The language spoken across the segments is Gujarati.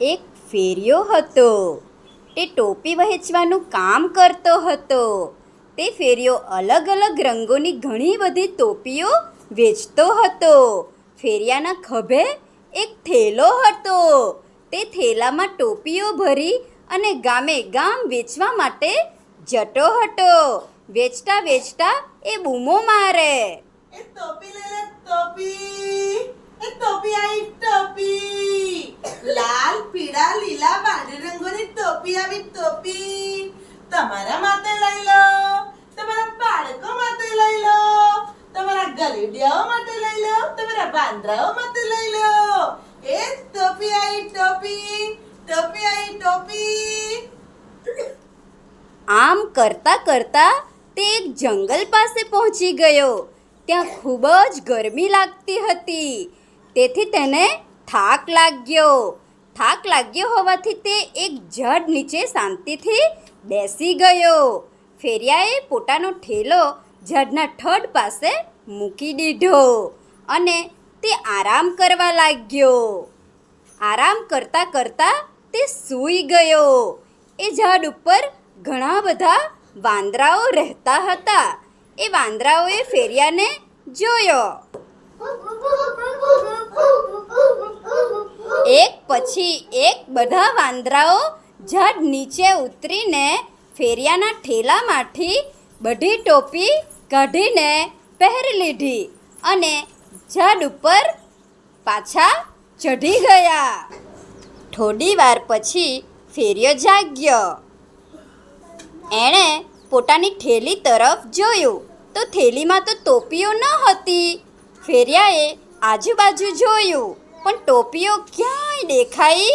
એક ફેરિયો હતો. તે ટોપી વહેંચવાનું કામ કરતો હતો. તે ફેરિયો અલગ અલગ રંગોની ઘણી બધી ટોપીઓ વેચતો હતો. ફેરિયાના ખભે એક થેલો હતો. તે થેલામાં ટોપીઓ ભરી અને ગામે ગામ વેચવા માટે જતો હતો. વેચતા વેચતા એ બૂમો મારે. ટોપી ટોપી. એ ટોપી આવી ટોપી લાલ પીળા લીલા વાદળી રંગોની ટોપી આવી ટોપી તમારા માટે લઈ લો તમારા બાળકો માટે લઈ લો તમારા ગલીડિયાઓ માટે લઈ લો તમારા વાંદરાઓ માટે લઈ લો એ ટોપી આવી ટોપી ટોપી આવી ટોપી આમ કરતા કરતા તે એક જંગલ પાસે પહોંચી ગયો. ત્યાં ખૂબ જ ગરમી લાગતી હતી. તેથી તેને થાક લાગ્યો. થાક લાગ્યો હોવાથી તે એક ઝાડ નીચે શાંતિથી બેસી ગયો. ફેરિયાએ પોતાનો ઠેલો ઝાડના ઠડ પાસે મૂકી દીધો અને તે આરામ કરવા લાગ્યો. આરામ કરતા કરતા તે સૂઈ ગયો. એ ઝાડ ઉપર ઘણા બધા વાંદરાઓ રહેતા હતા. એ વાંદરાઓએ ફેરિયાને જોયો એક પછી એક બધા વાંદરાઓ ઝાડ નીચે ઉતરીને ફેરિયાના ઠેલામાંથી બધી ટોપી કાઢીને પહેરી લીધી અને ઝાડ ઉપર પાછા ચઢી ગયા. થોડી વાર પછી ફેરિયો જાગ્યો. એણે પોતાની થેલી તરફ જોયું. તો થેલીમાં તો ટોપીઓ ન હતી. ફેરિયાએ આજુબાજુ જોયું. પણ ટોપીઓ ક્યાંય દેખાઈ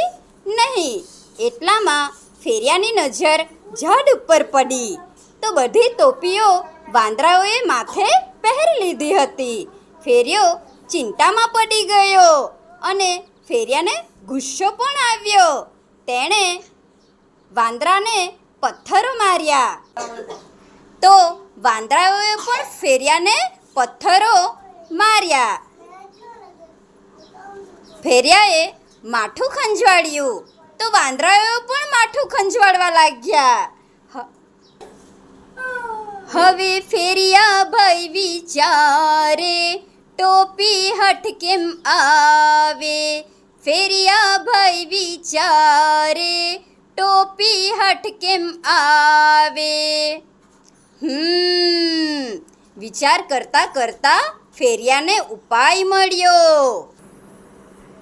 નહીં. એટલામાં ફેરિયાની નજર ઝાડ ઉપર પડી. તો બધી ટોપીઓ વાંદરાઓએ માથે પહેરી લીધી હતી. ફેરિયો ચિંતામાં પડી ગયો અને ફેરિયાને ગુસ્સો પણ આવ્યો. તેણે વાંદરાને પથ્થરો માર્યા. તો વાંદરાઓએ પણ ફેરિયાને પથ્થરો માર્યા. ફેરિયાએ માઠું ખંજવાડ્યું તો વાંદરાઓ પણ માઠું ખંજવાડવા લાગ્યા. હવે ફેરિયા ભાઈ વિચારે, ટોપી હઠ કેમ આવે? ફેરિયા ભાઈ વિચારે, ટોપી હઠ કેમ આવે? હમ, વિચાર કરતા કરતા ફેરિયાને ઉપાય મળ્યો.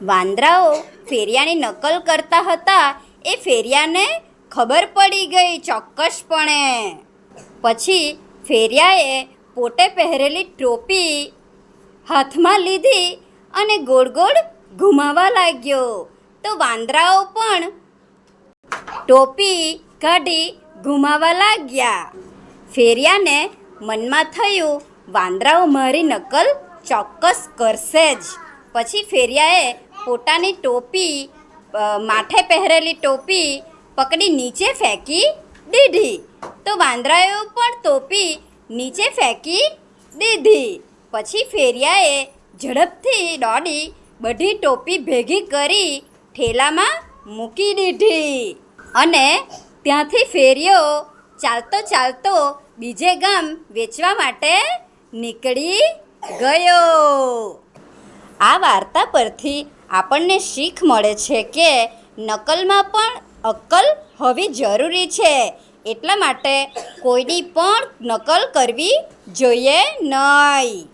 વાંદરાઓ ફેરિયાની નકલ કરતા હતા, એ ફેરિયાને ખબર પડી ગઈ ચોક્કસપણે. પછી ફેરિયાએ પોતે પહેરેલી ટોપી હાથમાં લીધી અને ગોળ ગોળ ઘુમાવા લાગ્યો. તો વાંદરાઓ પણ ટોપી કાઢી ઘુમાવા લાગ્યા. ફેરિયાને મનમાં થયું, વાંદરાઓ મારી નકલ ચોક્કસ કરશે જ. પછી ફેરિયાએ પોતાની ટોપી માથે પહેરેલી ટોપી પકડી નીચે ફેંકી દીધી. તો વાંદરાએ પણ ટોપી નીચે ફેંકી દીધી. પછી ફેરિયાએ ઝડપથી દોડી બધી ટોપી ભેગી કરી ઠેલામાં મૂકી દીધી. અને ત્યાંથી ફેરિયો ચાલતો ચાલતો બીજે ગામ વેચવા માટે નીકળી ગયો. આ વાર્તા પરથી આપણને શીખ મળે છે કે નકલમાં પણ અક્કલ હોવી જરૂરી છે. એટલા માટે કોઈની પણ નકલ કરવી જોઈએ નહીં.